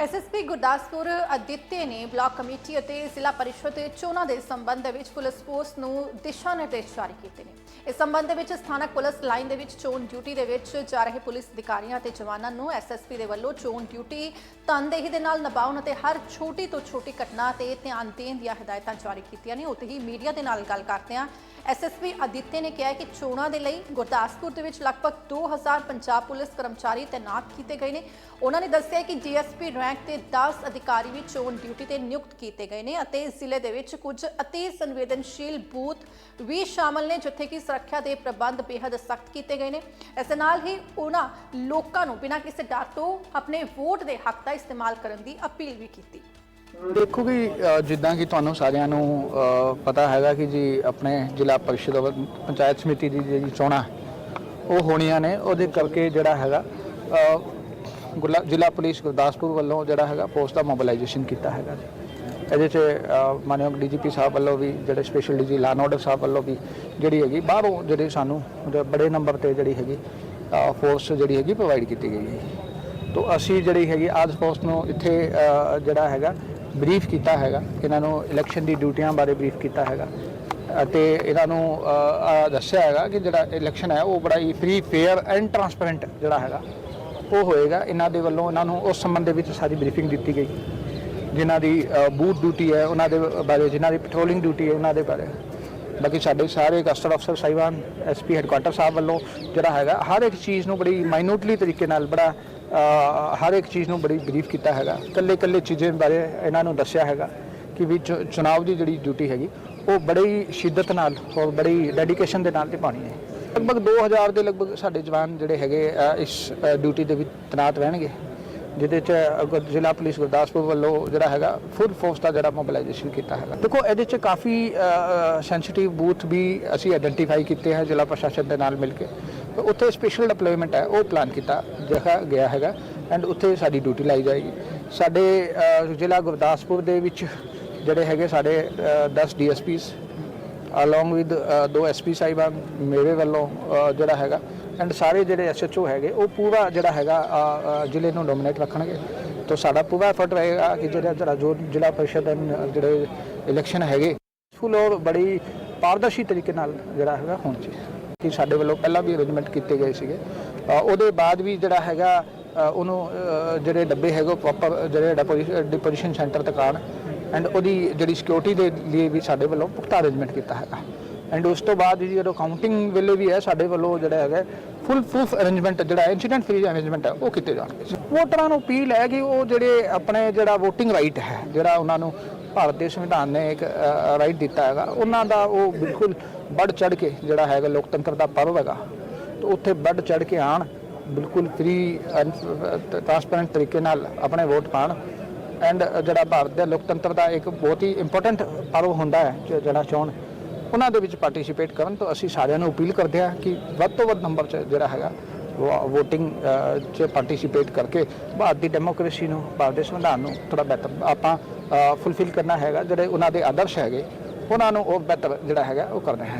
SSP Gurdaspur ਅਦਿੱਤੇ ਨੇ block committee ਅਤੇ ਜ਼ਿਲ੍ਹਾ ਪਰਿਸ਼ਦ ਚੋਣਾਂ ਦੇ ਸੰਬੰਧ ਵਿੱਚ ਪੁਲਿਸ ਫੋਰਸ ਨੂੰ ਦਿਸ਼ਾ ਨਿਰਦੇਸ਼ ਜਾਰੀ ਕੀਤੇ ਨੇ। ਇਸ ਸੰਬੰਧ ਵਿੱਚ ਸਥਾਨਕ ਪੁਲਿਸ ਲਾਈਨ ਦੇ ਵਿੱਚ ਚੋਣ ਡਿਊਟੀ ਦੇ ਵਿੱਚ ਜਾ ਰਹੇ ਪੁਲਿਸ ਅਧਿਕਾਰੀਆਂ ਅਤੇ ਜਵਾਨਾਂ ਨੂੰ ਐਸਐਸਪੀ ਦੇ ਵੱਲੋਂ ਚੋਣ ਡਿਊਟੀ ਤਨਦੇਹੀ ਦੇ ਨਾਲ ਨਿਭਾਉਣ ਅਤੇ ਹਰ ਛੋਟੀ ਤੋਂ ਛੋਟੀ ਘਟਨਾ ਤੇ ਧਿਆਨ ਦੇਣ ਦੀਆਂ ਹਦਾਇਤਾਂ ਜਾਰੀ ਕੀਤੀਆਂ ਨੇ। ਉੱਥੇ ਹੀ ਮੀਡੀਆ ਦੇ ਨਾਲ ਗੱਲ ਕਰਦਿਆਂ ਐਸਐਸਪੀ ਅਦਿੱਤੇ ਨੇ ਕਿਹਾ ਕਿ ਚੋਣਾਂ ਦੇ ਲਈ ਗੁਰਦਾਸਪੁਰ ਦੇ ਵਿੱਚ ਲਗਭਗ 2000 ਪੰਜਾਬ ਪੁਲਿਸ ਕਰਮਚਾਰੀ ਤਾਇਨਾਤ ਕੀਤੇ ਗਏ ਨੇ। ਉਹਨਾਂ ਨੇ ਦੱਸਿਆ ਕਿ ਡੀਐਸਪੀ ਰੈਂਕ ਤੇ 10 ਅਧਿਕਾਰੀ ਵੀ ਚੋਣ ਡਿਊਟੀ ਤੇ ਨਿਯੁਕਤ ਕੀਤੇ ਗਏ ਨੇ ਅਤੇ ਜ਼ਿਲ੍ਹੇ ਦੇ ਵਿੱਚ ਕੁਝ ਅਤੀ ਸੰਵੇਦਨਸ਼ੀਲ ਬੂਥ ਵੀ ਸ਼ਾਮਲ ਨੇ, ਜਿੱਥੇ ਕਿ ਸੁਰੱਖਿਆ ਦੇ ਪ੍ਰਬੰਧ ਬੇहद ਸਖਤ ਕੀਤੇ ਗਏ ਨੇ। ਇਸ ਨਾਲ ਹੀ ਉਹਨਾਂ ਲੋਕਾਂ ਨੂੰ ਬਿਨਾਂ ਕਿਸੇ ਡਰ ਤੋਂ ਆਪਣੇ ਵੋਟ ਦੇ ਹੱਕ ਦਾ ਇਸਤੇਮਾਲ ਕਰਨ ਦੀ ਅਪੀਲ ਵੀ ਕੀਤੀ। ਦੇਖੋ ਕਿ ਅ, ਜਿੱਦਾਂ ਕਿ ਤੁਹਾਨੂੰ ਸਾਰਿਆਂ ਨੂੰ ਅ, ਪਤਾ ਹੈਗਾ ਕਿ ਜੀ ਆਪਣੇ ਜ਼ਿਲ੍ਹਾ ਪਰਿਸ਼ਦ ਵੱਲ ਪੰਚਾਇਤ ਸਮਿਤੀ ਦੀ ਜਿਹੜੀ ਚੋਣਾਂ ਉਹ ਹੋਣੀਆਂ ਨੇ। ਉਹਦੇ ਕਰਕੇ ਜਿਹੜਾ ਹੈਗਾ ਅ, ਗੁਲਾ- ਜ਼ਿਲ੍ਹਾ ਪੁਲਿਸ ਗੁਰਦਾਸਪੁਰ ਵੱਲੋਂ ਜਿਹੜਾ ਹੈਗਾ ਪੋਸਟ ਦਾ ਮੋਬਿਲਾਈਜੇਸ਼ਨ ਕੀਤਾ ਹੈਗਾ ਜੀ। ਇਹਦੇ 'ਚ ਅ, ਮਾਨਯੋਗ ਡੀਜੀਪੀ ਸਾਹਿਬ ਵੱਲੋਂ ਵੀ ਜਿਹੜੇ special DG law and order ਸਾਹਿਬ ਵੱਲੋਂ ਵੀ ਜਿਹੜੀ ਹੈਗੀ ਬਾਹਰੋਂ ਜਿਹੜੇ ਸਾਨੂੰ ਜਿਹੜੇ ਬੜੇ ਨੰਬਰ ਤੇ ਜਿਹੜੀ ਹੈਗੀ ਫੋਰਸ ਜਿਹੜੀ ਹੈਗੀ ਪ੍ਰੋਵਾਈਡ ਕੀਤੀ ਗਈ ਹੈ ਤੋ ਅਸੀਂ ਜਿਹੜੀ ਹੈਗੀ ਆਜ ਪੋਸਟ ਨੂੰ ਇੱਥੇ ਅ, ਜਿਹੜਾ ਹੈਗਾ ਬਰੀਫ ਕੀਤਾ ਹੈਗਾ। ਇਹਨਾਂ ਨੂੰ ਇਲੈਕਸ਼ਨ ਦੀ ਡਿਊਟੀਆਂ ਬਾਰੇ ਬਰੀਫ ਕੀਤਾ ਹੈਗਾ। ਅਤੇ ਇਹਨਾਂ ਨੂੰ ਦੱਸਿਆ ਹੈਗਾ ਕਿ ਜਿਹੜਾ ਇਲੈਕਸ਼ਨ ਹੈ, ਉਹ ਬੜਾ ਹੀ ਫ੍ਰੀ ਫੇਅਰ ਐਂਡ ਟਰਾਂਸਪੇਰੈਂਟ ਜਿਹੜਾ ਹੈਗਾ, ਉਹ ਹੋਏਗਾ। ਇਹਨਾਂ ਦੇ ਵੱਲੋਂ ਇਹਨਾਂ ਨੂੰ ਉਸ ਸੰਬੰਧ ਦੇ ਵਿੱਚ ਸਾਰੀ ਬਰੀਫਿੰਗ ਦਿੱਤੀ ਗਈ। ਜਿਨ੍ਹਾਂ ਦੀ ਬੂਥ ਡਿਊਟੀ ਹੈ, ਉਹਨਾਂ ਦੇ ਬਾਰੇ, ਜਿਨ੍ਹਾਂ ਦੀ ਪੈਟਰੋਲਿੰਗ ਡਿਊਟੀ ਹੈ, ਉਹਨਾਂ ਦੇ ਬਾਰੇ। ਬਾਕੀ ਸਾਡੇ ਸਾਰੇ ਕਸਟਰ ਅਫਸਰ ਸਾਹਿਬਾਨ ਐਸਪੀ ਹੈੱਡਕੁਆਟਰ ਸਾਹਿਬ ਵੱਲੋਂ ਜਿਹੜਾ ਹੈਗਾ, ਹਰ ਇੱਕ ਚੀਜ਼ ਨੂੰ ਬੜੀ ਮਾਈਨਿਊਟਲੀ ਤਰੀਕੇ ਨਾਲ ਬੜਾ ਹਰ ਇੱਕ ਚੀਜ਼ ਨੂੰ ਬੜੀ ਬਰੀਫ ਕੀਤਾ ਹੈਗਾ। ਕੱਲੇ ਕੱਲੇ ਚੀਜ਼ਾਂ ਬਾਰੇ ਇਹਨਾਂ ਨੂੰ ਦੱਸਿਆ ਹੈਗਾ ਕਿ ਵੀ ਚੁ- ਚੁਣਾਵ ਦੀ ਜਿਹੜੀ ਡਿਊਟੀ ਹੈਗੀ, ਉਹ ਬੜੀ ਸ਼ਿੱਦਤ ਨਾਲ ਔਰ ਬੜੀ ਡੈਡੀਕੇਸ਼ਨ ਦੇ ਨਾਲ ਨਿਭਾਉਣੀ ਹੈ। ਲਗਭਗ 2000 ਦੇ ਲਗਭਗ ਸਾਡੇ ਜਵਾਨ ਜਿਹੜੇ ਹੈਗੇ ਇਸ ਡਿਊਟੀ ਦੇ ਵਿੱਚ ਤੈਨਾਤ ਰਹਿਣਗੇ, ਜਿਹਦੇ ਚ ਅਗਰ ਜ਼ਿਲ੍ਹਾ ਪੁਲਿਸ ਗੁਰਦਾਸਪੁਰ ਵੱਲੋਂ ਜਿਹੜਾ ਹੈਗਾ ਫੁੱਲ ਫੋਰਸ ਦਾ ਜਿਹੜਾ ਮੋਬਿਲਾਈਜੇਸ਼ਨ ਕੀਤਾ ਹੈਗਾ। ਦੇਖੋ, ਇਹਦੇ ਚ ਕਾਫੀ ਸੈਂਸਿਟਿਵ ਬੂਥ ਵੀ ਅਸੀਂ ਆਇਡੈਂਟੀਫਾਈ ਕੀਤੇ ਹੈ ਜ਼ਿਲ੍ਹਾ ਪ੍ਰਸ਼ਾਸਨ ਦੇ ਨਾਲ ਮਿਲ ਕੇ। ਉੱਥੇ ਸਪੈਸ਼ਲ ਡਿਪਲੋਇਮੈਂਟ ਹੈ ਉਹ ਪਲਾਨ ਕੀਤਾ ਜਗ੍ਹਾ ਗਿਆ ਹੈਗਾ ਐਂਡ ਉੱਥੇ ਸਾਡੀ ਡਿਊਟੀ ਲਾਈ ਜਾਏਗੀ। ਸਾਡੇ ਜ਼ਿਲ੍ਹਾ ਗੁਰਦਾਸਪੁਰ ਦੇ ਵਿੱਚ ਜਿਹੜੇ ਹੈਗੇ ਸਾਡੇ ਅ, 10 ਡੀਐਸਪੀਸ ਅਲੋਂਗ ਵਿਦ ਦੋ ਐਸਪੀ ਸਾਹਿਬਾਂ ਮੇਰੇ ਵੱਲੋਂ ਜਿਹੜਾ ਹੈਗਾ ਐਂਡ ਸਾਰੇ ਜਿਹੜੇ ਐਸਐਚਓ ਹੈਗੇ ਉਹ ਪੂਰਾ ਜਿਹੜਾ ਹੈਗਾ ਜ਼ਿਲ੍ਹੇ ਨੂੰ ਡੋਮੀਨੇਟ ਰੱਖਣਗੇ। ਤਾਂ ਸਾਡਾ ਪੂਰਾ ਐਫਰਟ ਰਹੇਗਾ ਕਿ ਜਿਹੜਾ ਜਿਹੜਾ ਜੋ ਜ਼ਿਲ੍ਹਾ ਪਰਿਸ਼ਦ ਦੇ ਜਿਹੜੇ ਇਲੈਕਸ਼ਨ ਹੈਗੇ ਫੁੱਲ ਔਰ ਬੜੀ ਪਾਰਦਰਸ਼ੀ ਤਰੀਕੇ ਨਾਲ ਜਿਹੜਾ ਹੈਗਾ ਹੋਣਾ ਚਾਹੀਦਾ। ਕਿ ਸਾਡੇ ਵੱਲੋਂ ਪਹਿਲਾਂ ਵੀ ਅਰੇਂਜਮੈਂਟ ਕੀਤੇ ਗਏ ਸੀਗੇ। ਉਹਦੇ ਬਾਅਦ ਵੀ ਜਿਹੜਾ ਹੈਗਾ ਉਹਨੂੰ ਜਿਹੜੇ ਡੱਬੇ ਹੈਗੇ ਪ੍ਰੋਪਰ ਜਿਹੜੇ ਡਿਪੋਜੀਸ਼ਨ ਸੈਂਟਰ ਤੱਕ ਆਉਣ ਐਂਡ ਉਹਦੀ ਜਿਹੜੀ ਸਿਕਿਉਰਿਟੀ ਦੇ ਲਈ ਵੀ ਸਾਡੇ ਵੱਲੋਂ ਪੁਖਤਾ ਅਰੇਂਜਮੈਂਟ ਕੀਤਾ ਹੈਗਾ। ਐਂਡ ਉਸ ਤੋਂ ਬਾਅਦ ਜੀ ਜਦੋਂ ਕਾਊਂਟਿੰਗ ਵੇਲੇ ਵੀ ਹੈ, ਸਾਡੇ ਵੱਲੋਂ ਜਿਹੜਾ ਹੈਗਾ ਫੁੱਲ ਪ੍ਰੂਫ ਅਰੇਂਜਮੈਂਟ ਜਿਹੜਾ ਇਨਸੀਡੈਂਟ ਫ੍ਰੀ ਅਰੇਂਜਮੈਂਟ ਹੈ, ਉਹ ਕੀਤੇ ਜਾਣਗੇ। ਵੋਟਰਾਂ ਨੂੰ ਅਪੀਲ ਹੈ ਕਿ ਉਹ ਜਿਹੜੇ ਆਪਣੇ ਜਿਹੜਾ VOTING ਰਾਈਟ ਹੈ, ਜਿਹੜਾ ਉਹਨਾਂ ਨੂੰ ਭਾਰਤ ਦੇ ਸੰਵਿਧਾਨ ਨੇ ਇੱਕ ਰਾਈਟ ਦਿੱਤਾ ਹੈਗਾ। ਉਹਨਾਂ ਦਾ ਉਹ ਬਿਲਕੁਲ ਵੱਧ ਚੜ ਕੇ ਜਿਹੜਾ ਹੈਗਾ ਲੋਕਤੰਤਰ ਦਾ ਪਰਵ ਹੈਗਾ। ਤੇ ਉੱਥੇ ਵੱਧ ਚੜ ਕੇ ਆਣ, ਬਿਲਕੁਲ ਫ੍ਰੀ ਟ੍ਰਾਂਸਪੇਰੈਂਟ ਤਰੀਕੇ ਨਾਲ ਆਪਣੇ ਵੋਟ ਪਾਣ। ਐਂਡ ਜਿਹੜਾ ਭਾਰਤ ਦੇ ਲੋਕਤੰਤਰ ਦਾ ਇੱਕ ਬਹੁਤ ਹੀ ਇੰਪੋਰਟੈਂਟ ਪਰਵ ਹੁੰਦਾ ਹੈ, ਜ- ਜਿਹੜਾ ਚੋਣ, ਉਹਨਾਂ ਦੇ ਵਿੱਚ ਪਾਰਟਿਸਿਪੇਟ ਕਰਨ ਤੋਂ ਅਸੀਂ ਸਾਰਿਆਂ ਨੂੰ ਅਪੀਲ ਕਰਦੇ ਹਾਂ ਕਿ ਵੱਧ ਤੋਂ ਵੱਧ ਨੰਬਰ 'ਚ ਜਿਹੜਾ ਹੈਗਾ ਵੋਟਿੰਗ 'ਚ ਪਾਰਟਿਸਿਪੇਟ ਕਰਕੇ ਭਾਰਤ ਦੀ ਡੈਮੋਕ੍ਰੇਸੀ ਨੂੰ ਭਾਰਤ ਦੇ ਸੰਵਿਧਾਨ ਨੂੰ ਥੋੜਾ ਬਿਹਤਰ ਆਪਾਂ ਫੁਲਫਿਲ ਕਰਨਾ ਹੈਗਾ, ਜਿਹੜੇ ਉਹਨਾਂ ਦੇ ਆਦਰਸ਼ ਹੈਗੇ, ਉਹਨਾਂ ਨੂੰ ਉਹ ਬਿਹਤਰ ਜਿਹੜਾ ਹੈਗਾ, ਉਹ ਕਰਨਾ ਹੈ।